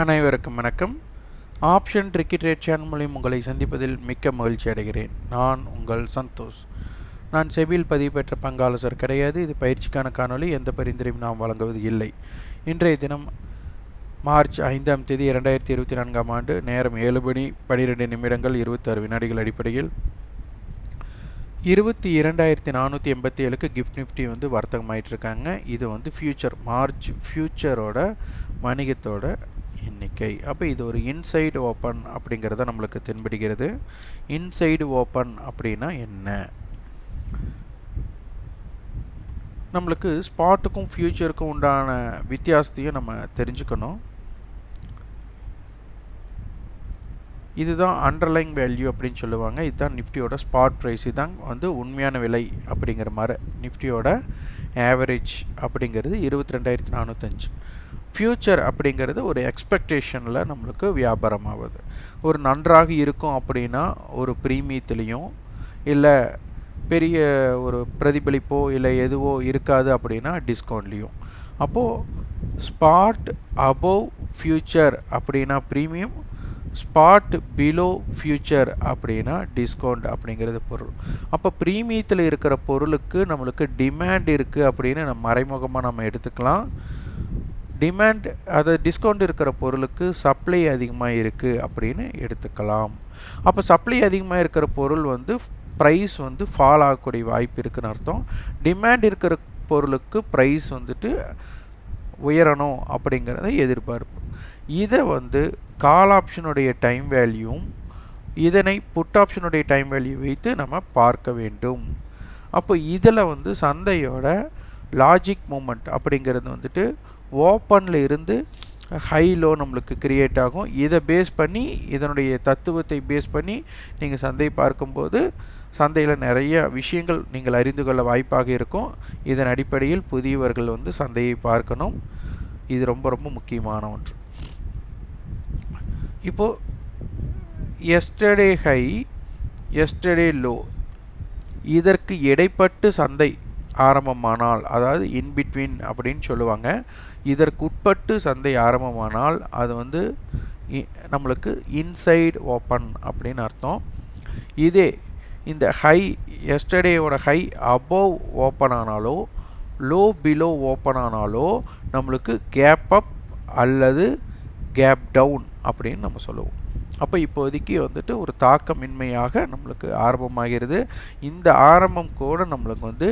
அனைவருக்கும் வணக்கம். Option tricky trade channel மூலியம் உங்களை சந்திப்பதில் மிக்க மகிழ்ச்சி அடைகிறேன். நான் உங்கள் சந்தோஷ். நான் செபியில் பதிவு பெற்ற பங்காளசர் கிடையாது. இது பயிற்சிக்கான காணொளி. எந்த பரிந்துரையும் நாம் வழங்குவது இல்லை. இன்றைய தினம் மார்ச் ஐந்தாம் தேதி இரண்டாயிரத்தி இருபத்தி நான்காம் ஆண்டு நேரம் ஏழு மணி பனிரெண்டு நிமிடங்கள் இருபத்தாறு வினாடிகள் அடிப்படையில் இருபத்தி இரண்டாயிரத்தி நானூற்றி எண்பத்தி ஏழுக்கு கிஃப்ட் நிஃப்டி வந்து வர்த்தகமாயிட்டு இருக்காங்க இது வந்து ஃப்யூச்சர் மார்ச் ஃப்யூச்சரோட வணிகத்தோட ஓகே அப்போ இது ஒரு இன்சைடு ஓப்பன் அப்படிங்கிறத நம்மளுக்கு தென்படுகிறது. இன்சைடு ஓப்பன் அப்படின்னா என்ன? நம்மளுக்கு ஸ்பாட்டுக்கும் ஃப்யூச்சருக்கும் உண்டான வித்தியாசத்தையும் நம்ம தெரிஞ்சுக்கணும். இதுதான் அண்டர்லைங் வேல்யூ அப்படின்னு சொல்லுவாங்க. இதுதான் நிஃப்டியோட ஸ்பாட் ப்ரைஸ் இதுதான் வந்து உண்மையான விலை அப்படிங்கிற மாதிரி நிஃப்டியோட ஆவரேஜ் அப்படிங்கிறது இருபத்தி ரெண்டாயிரத்தி நானூற்றஞ்சு ஃப்யூச்சர் அப்படிங்கிறது ஒரு எக்ஸ்பெக்டேஷனில் நம்மளுக்கு வியாபாரம் ஆகுது ஒரு நன்றாக இருக்கும் அப்படின்னா ஒரு ப்ரீமியத்துலேயும் இல்லை பெரிய ஒரு பிரதிபலிப்போ இல்லை எதுவோ இருக்காது அப்படின்னா டிஸ்கவுண்ட்லேயும் அப்போது ஸ்பாட் அபோவ் ஃப்யூச்சர் அப்படின்னா ப்ரீமியம் ஸ்பாட் பிலோ ஃப்யூச்சர் அப்படின்னா டிஸ்கவுண்ட் அப்படிங்கிறது பொருள். அப்போ ப்ரீமியத்தில் இருக்கிற பொருளுக்கு நம்மளுக்கு டிமாண்ட் இருக்குது அப்படின்னு நம்ம மறைமுகமாக நம்ம எடுத்துக்கலாம். டிமாண்ட் அதை டிஸ்கவுண்ட் இருக்கிற பொருளுக்கு சப்ளை அதிகமாக இருக்குது அப்படின்னு எடுத்துக்கலாம். அப்போ சப்ளை அதிகமாக இருக்கிற பொருள் வந்து ப்ரைஸ் வந்து ஃபால் ஆகக்கூடிய வாய்ப்பு இருக்குன்னு அர்த்தம். டிமாண்ட் இருக்கிற பொருளுக்கு ப்ரைஸ் வந்துட்டு உயரணும் அப்படிங்கிறத எதிர்பார்ப்பு. இதை வந்து கால் ஆப்ஷனுடைய டைம் வேல்யூவும் இதனை புட் ஆப்ஷனுடைய டைம் வேல்யூ வைத்து நம்ம பார்க்க வேண்டும். அப்போ இதில் வந்து சந்தையோட லாஜிக் மூமெண்ட் அப்படிங்கிறது வந்துட்டு ஓப்பனில் இருந்து ஹை லோ நம்மளுக்கு கிரியேட் ஆகும். இதை பேஸ் பண்ணி இதனுடைய தத்துவத்தை பேஸ் பண்ணி நீங்கள் சந்தை பார்க்கும்போது சந்தையில் நிறைய விஷயங்கள் நீங்கள் அறிந்து கொள்ள வாய்ப்பாக இருக்கும். இதன் அடிப்படையில் புதியவர்கள் வந்து சந்தையை பார்க்கணும். இது ரொம்ப ரொம்ப முக்கியமான ஒன்று. இப்போது எஸ்டர்டே ஹை எஸ்டர்டே லோ இதற்கு இடைப்பட்டு சந்தை ஆரம்பமானால் அதாவது இன்பிட்வீன் அப்படின்னு சொல்லுவாங்க. இதற்குட்பட்டு சந்தை ஆரம்பமானால் அது வந்து நம்மளுக்கு இன்சைடு ஓப்பன் அப்படின்னு அர்த்தம். இதே இந்த ஹை எஸ்டர்டேயோட ஹை அபோவ் ஓப்பன் ஆனாலோ லோ பிலோ ஓப்பன் ஆனாலோ நம்மளுக்கு கேப் அப் அல்லது கேப் டவுன் அப்படின்னு நம்ம சொல்லுவோம். அப்போ இப்போதைக்கு வந்துட்டு ஒரு தாக்கமின்மையாக நம்மளுக்கு ஆரம்பமாகிறது. இந்த ஆரம்பம் கூட நம்மளுக்கு வந்து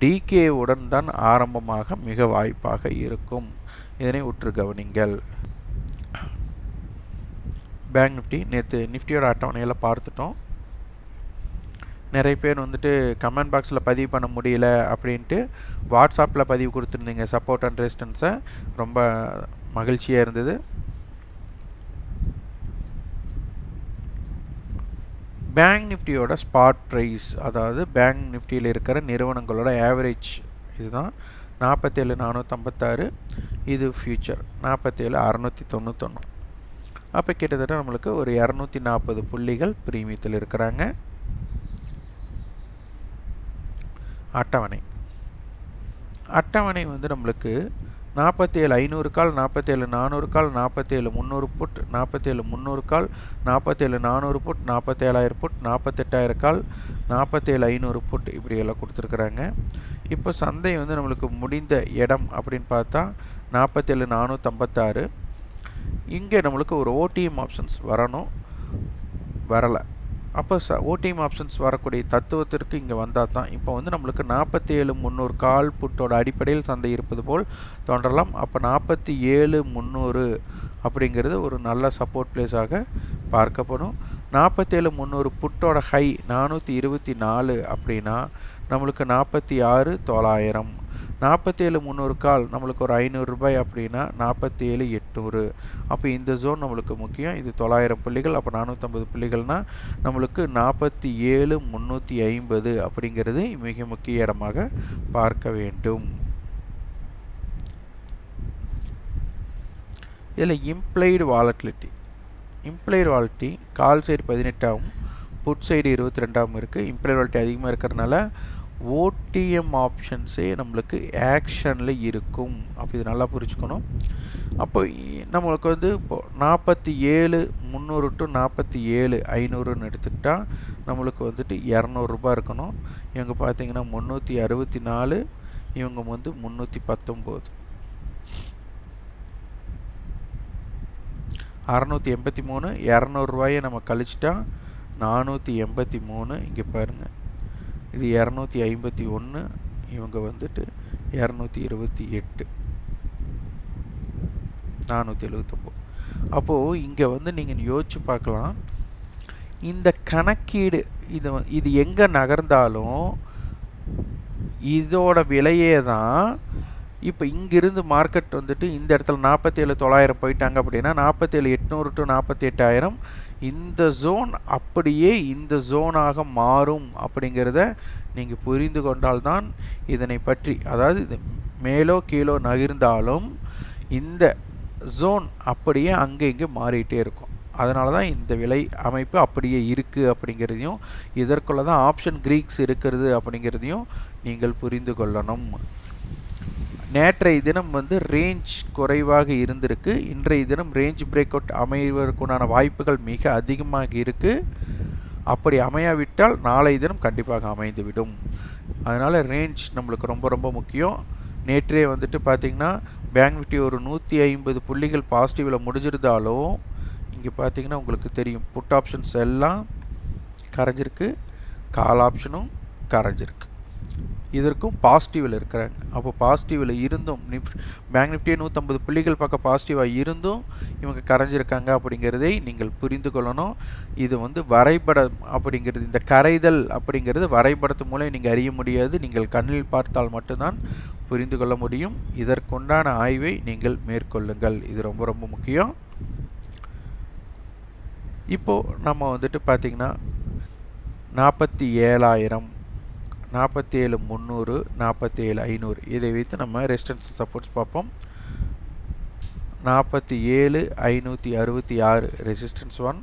டிகேவுடன் தான் ஆரம்பமாக மிக வாய்ப்பாக இருக்கும். இதனை உற்று கவனிங்கள். பேங்க் நிஃப்டி நேற்று நிஃப்டியோட அட்டவணையில் பார்த்துட்டோம். நிறைய பேர் வந்துட்டு கமெண்ட் பாக்ஸில் பதிவு பண்ண முடியல அப்படின்ட்டு வாட்ஸ்அப்பில் பதிவு கொடுத்துருந்தீங்க. சப்போர்ட் அண்ட் ரெசிஸ்டன்ஸை. ரொம்ப மகிழ்ச்சியாக இருந்தது. பேங்க் நிஃப்டியோட ஸ்பாட் ப்ரைஸ் அதாவது பேங்க் நிஃப்டியில் இருக்கிற நிறுவனங்களோட ஆவரேஜ் இதுதான். நாற்பத்தேழு நானூற்றம்பத்தாறு இது ஃப்யூச்சர் நாற்பத்தேழு அறநூற்றி தொண்ணூத்தொன்று அப்போ கிட்டத்தட்ட நம்மளுக்கு ஒரு இரநூத்தி நாற்பது புள்ளிகள் பிரீமியத்தில் இருக்கிறாங்க. அட்டவணை. அட்டவணை வந்து நம்மளுக்கு நாற்பத்தேழு ஐநூறு கால் நாற்பத்தேழு நானூறு கால் நாற்பத்தேழு முந்நூறு புட் நாற்பத்தேழு முந்நூறு கால் நாற்பத்தேழு நானூறு புட் நாற்பத்தேழாயிரம் புட் நாற்பத்தெட்டாயிரம் கால் நாற்பத்தேழு ஐநூறு புட் இப்படியெல்லாம் கொடுத்துருக்குறாங்க. இப்போ சந்தை வந்து நம்மளுக்கு முடிந்த இடம் அப்படின்னு பார்த்தா நாற்பத்தேழு நானூற்றம்பத்தாறு இங்கே நம்மளுக்கு ஒரு ஓடிஎம் ஆப்ஷன்ஸ் வரணும். வரலை. அப்போ ச ஓடிஎம் ஆப்ஷன்ஸ் வரக்கூடிய தத்துவத்திற்கு இங்கே வந்தால் தான் இப்போ வந்து நம்மளுக்கு நாற்பத்தி ஏழு முந்நூறு கால் புட்டோட அடிப்படையில் சந்தை இருப்பது போல் தோன்றலாம். அப்போ நாற்பத்தி ஏழு முந்நூறு அப்படிங்கிறது ஒரு நல்ல சப்போர்ட் பிளேஸாக பார்க்கப்படும். நாற்பத்தேழு முந்நூறு புட்டோட ஹை நானூற்றி இருபத்தி நாலு அப்படின்னா நம்மளுக்கு நாற்பத்தி ஆறு தொள்ளாயிரம். நாற்பத்தேழு முந்நூறு கால் நம்மளுக்கு ஒரு ஐநூறுரூபாய் அப்படின்னா நாற்பத்தி ஏழு எட்நூறு. அப்போ இந்த ஜோன் நம்மளுக்கு முக்கியம். இது தொள்ளாயிரம் புள்ளிகள் அப்போ நானூற்றம்பது புள்ளிகள்னால் நம்மளுக்கு நாற்பத்தி ஏழு முந்நூற்றி ஐம்பது அப்படிங்கிறது மிக முக்கிய இடமாக பார்க்க வேண்டும். இதில் implied volatility implied volatility call side பதினெட்டாகவும் put side இருபத்தி ரெண்டாகவும் இருக்குது இம்ப்ளைடு வாலட்டி அதிகமாக இருக்கிறதுனால ஓடிஎம் ஆப்ஷன்ஸே நம்மளுக்கு ஆக்ஷனில் இருக்கும். அப்போ இது நல்லா புரிஞ்சுக்கணும். அப்போ நம்மளுக்கு வந்து இப்போ நாற்பத்தி ஏழு முந்நூறு டு நாற்பத்தி ஏழு ஐநூறுன்னு எடுத்துக்கிட்டால் நம்மளுக்கு வந்துட்டு இரநூறுபா இருக்கணும். இவங்க பார்த்தீங்கன்னா முந்நூற்றி அறுபத்தி நாலு இவங்க வந்து முந்நூற்றி பத்தொம்போது. அறநூற்றி எண்பத்தி மூணு இரநூறுவாயை நம்ம கழிச்சிட்டா நானூற்றி எண்பத்தி மூணு. இங்கே பாருங்கள் இது இரநூத்தி ஐம்பத்தி ஒன்று இவங்க வந்துட்டு இரநூத்தி இருபத்தி எட்டு. நானூற்றி எழுபத்தொம்போது அப்போது இங்கே வந்து நீங்கள் யோசிச்சு பார்க்கலாம். இந்த கணக்கீடு இது இது எங்கே நகர்ந்தாலும் இதோட விலையே தான் இப்போ இங்கிருந்து மார்க்கெட் வந்துட்டு இந்த இடத்துல நாற்பத்தேழு தொள்ளாயிரம் போயிட்டாங்க அப்படின்னா நாற்பத்தேழு எட்நூறு டு நாற்பத்தி எட்டாயிரம் இந்த ஜோன் அப்படியே இந்த ஜோனாக மாறும் அப்படிங்கிறத நீங்கள் புரிந்து கொண்டால்தான் இதனை பற்றி அதாவது இது மேலோ கீழோ நகர்ந்தாலும் இந்த ஜோன் அப்படியே அங்கே இங்கே மாறிட்டே இருக்கும். அதனால தான் இந்த விலை அமைப்பு அப்படியே இருக்குது அப்படிங்கிறதையும் இதற்குள்ளே தான் ஆப்ஷன் க்ரீக்ஸ் இருக்கிறது அப்படிங்கிறதையும் நீங்கள் புரிந்து கொள்ளணும். நேற்றைய தினம் வந்து ரேஞ்ச் குறைவாக இருந்திருக்கு. இன்றைய தினம் ரேஞ்ச் பிரேக் அவுட் அமைவதற்குண்டான வாய்ப்புகள் மிக அதிகமாக இருக்குது அப்படி அமையாவிட்டால் நாளைய தினம் கண்டிப்பாக அமைந்துவிடும். அதனால் ரேஞ்ச் நம்மளுக்கு ரொம்ப ரொம்ப முக்கியம். நேற்றே வந்துட்டு பார்த்திங்கன்னா பேங்க் நிஃப்டி ஒரு நூற்றி ஐம்பது புள்ளிகள் பாசிட்டிவில் முடிஞ்சிருந்தாலும் இங்கே பார்த்தீங்கன்னா உங்களுக்கு தெரியும். புட் ஆப்ஷன்ஸ் எல்லாம் கரைஞ்சிருக்கு. கால் ஆப்ஷனும் கரைஞ்சிருக்கு. இதற்கும் பாசிட்டிவில் இருக்கிறாங்க அப்போ பாசிட்டிவில் இருந்தும் நிஃப்ட் பேங்க் நிஃப்டியே நூற்றம்பது புள்ளிகள் பக்கம் பாசிட்டிவாக இருந்தும் இவங்க கரைஞ்சிருக்காங்க அப்படிங்கிறதை நீங்கள் புரிந்து கொள்ளணும். இது வந்து வரைபடம் அப்படிங்கிறது இந்த கரைதல் அப்படிங்கிறது வரைபடத்து மூலம் நீங்கள் அறிய முடியாது. நீங்கள் கண்ணில் பார்த்தால் மட்டும்தான் புரிந்து கொள்ள முடியும். இதற்குண்டான ஆய்வை நீங்கள் மேற்கொள்ளுங்கள். இது ரொம்ப ரொம்ப முக்கியம். இப்போது நம்ம வந்துட்டு பார்த்திங்கன்னா நாற்பத்தி ஏழாயிரம் நாற்பத்தி ஏழு முந்நூறு நாற்பத்தி ஏழு ஐநூறு. இதை வைத்து நம்ம ரெசிஸ்டன்ஸ் சப்போர்ட்ஸ் பார்ப்போம். நாற்பத்தி ஏழு ஐநூற்றி அறுபத்தி ஆறு ரெசிஸ்டன்ஸ் ஒன்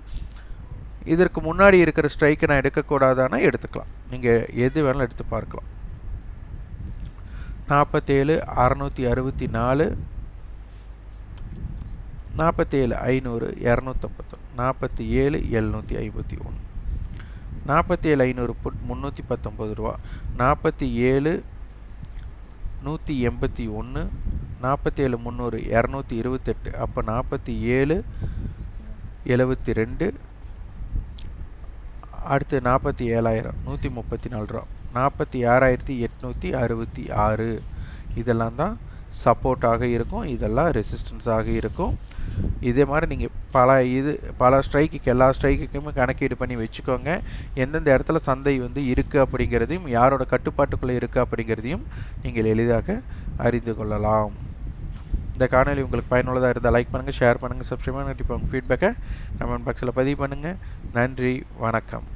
இதற்கு முன்னாடி இருக்கிற ஸ்ட்ரைக்கை நான் எடுக்கக்கூடாதானா? எடுத்துக்கலாம். நீங்கள் எது வேணாலும் எடுத்து பார்க்கலாம். நாற்பத்தேழு அறநூற்றி அறுபத்தி நாலு. நாற்பத்தேழு ஐநூறு இரநூத்தம்பத்தொன்று நாற்பத்தி ஏழு எழுநூற்றி ஐம்பத்தி ஒன்று. நாற்பத்தி ஏழு ஐநூறு புட் முந்நூற்றி பத்தொம்பது ரூபா. நாற்பத்தி ஏழு நூற்றி எண்பத்தி ஒன்று நாற்பத்தி ஏழு முந்நூறு இரநூத்தி இருபத்தெட்டு. அப்போ நாற்பத்தி ஏழு எழுபத்தி ரெண்டு அடுத்து நாற்பத்தி ஏழாயிரம் நூற்றி முப்பத்தி நாலு ரூபா. நாற்பத்தி ஆறாயிரத்தி எட்நூற்றி அறுபத்தி ஆறு. இதெல்லாம் தான் சப்போர்ட்டாக இருக்கும் இதெல்லாம் ரெசிஸ்டன்ஸாக இருக்கும். இதே மாதிரி நீங்கள் பல இது பல ஸ்ட்ரைக்குக்கு எல்லா ஸ்ட்ரைக்குக்குமே கணக்கீடு பண்ணி வச்சுக்கோங்க. எந்தெந்த இடத்துல சந்தை வந்து இருக்குது அப்படிங்கிறதையும் யாரோட கட்டுப்பாட்டுக்குள்ளே இருக்குது அப்படிங்கிறதையும் நீங்கள் எளிதாக அறிந்து கொள்ளலாம். இந்த காணொலி உங்களுக்கு பயனுள்ளதாக இருந்தால் லைக் பண்ணுங்கள் ஷேர் பண்ணுங்கள் சப்ஸ்கிரைப் பண்ணுங்கள் இப்போ உங்கள் ஃபீட்பேக்கை கமெண்ட் பாக்ஸில் பதிவு பண்ணுங்கள் நன்றி வணக்கம்.